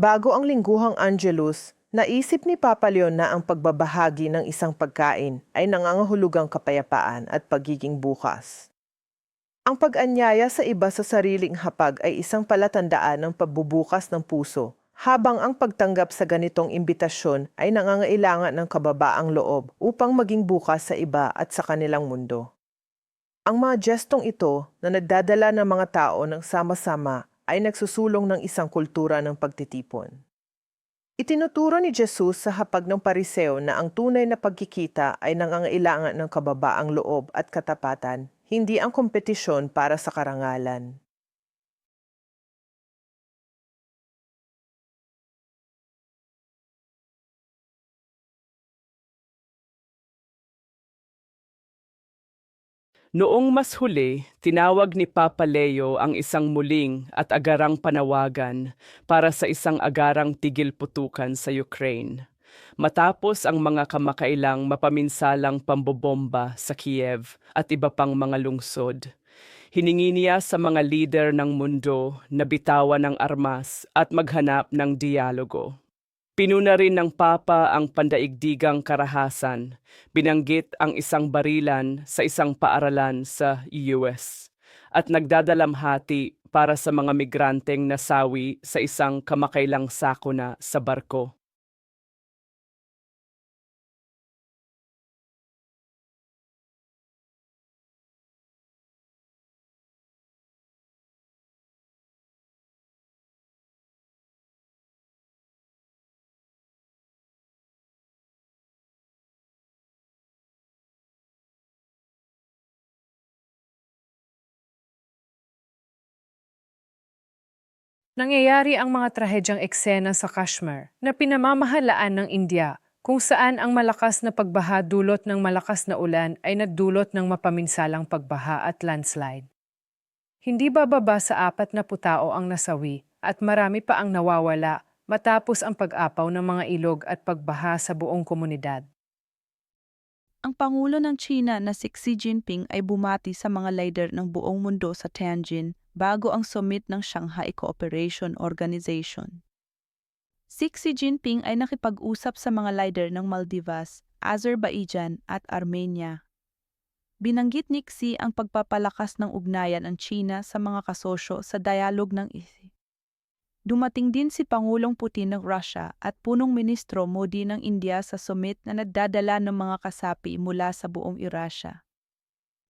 Bago ang lingguhang Angelus, naisip ni Papa Leon na ang pagbabahagi ng isang pagkain ay nangangahulugang kapayapaan at pagiging bukas. Ang pag-anyaya sa iba sa sariling hapag ay isang palatandaan ng pagbubukas ng puso, habang ang pagtanggap sa ganitong imbitasyon ay nangangailangan ng kababaang loob upang maging bukas sa iba at sa kanilang mundo. Ang mga jestong ito na nagdadala ng mga tao ng sama-sama ay nagsusulong ng isang kultura ng pagtitipon. Itinuturo ni Jesus sa hapag ng pariseo na ang tunay na pagkikita ay nangangailangan ng kababaang loob at katapatan, hindi ang kompetisyon para sa karangalan. Noong mas huli, tinawag ni Papa Leo ang isang muling at agarang panawagan para sa isang agarang tigil putukan sa Ukraine. Matapos ang mga kamakailang mapaminsalang pambobomba sa Kiev at iba pang mga lungsod, hiningi niya sa mga lider ng mundo na bitawan ng armas at maghanap ng dialogo. Pinuna rin ng Papa ang pandaigdigang karahasan. Binanggit ang isang barilan sa isang paaralan sa US at nagdadalamhati para sa mga migranteng nasawi sa isang kamakailang sakuna sa barko. Nangyayari ang mga trahedyang eksena sa Kashmir na pinamamahalaan ng India kung saan ang malakas na pagbaha dulot ng malakas na ulan ay nagdulot ng mapaminsalang pagbaha at landslide. Hindi bababa sa apat na putao ang nasawi at marami pa ang nawawala matapos ang pag-apaw ng mga ilog at pagbaha sa buong komunidad. Ang Pangulo ng China na si Xi Jinping ay bumati sa mga leader ng buong mundo sa Tianjin bago ang summit ng Shanghai Cooperation Organization. Si Xi Jinping ay nakipag-usap sa mga leader ng Maldives, Azerbaijan at Armenia. Binanggit ni Xi ang pagpapalakas ng ugnayan ng China sa mga kasosyo sa dialog ng. Dumating din si Pangulong Putin ng Russia at punong ministro Modi ng India sa summit na nagdadala ng mga kasapi mula sa buong Eurasia.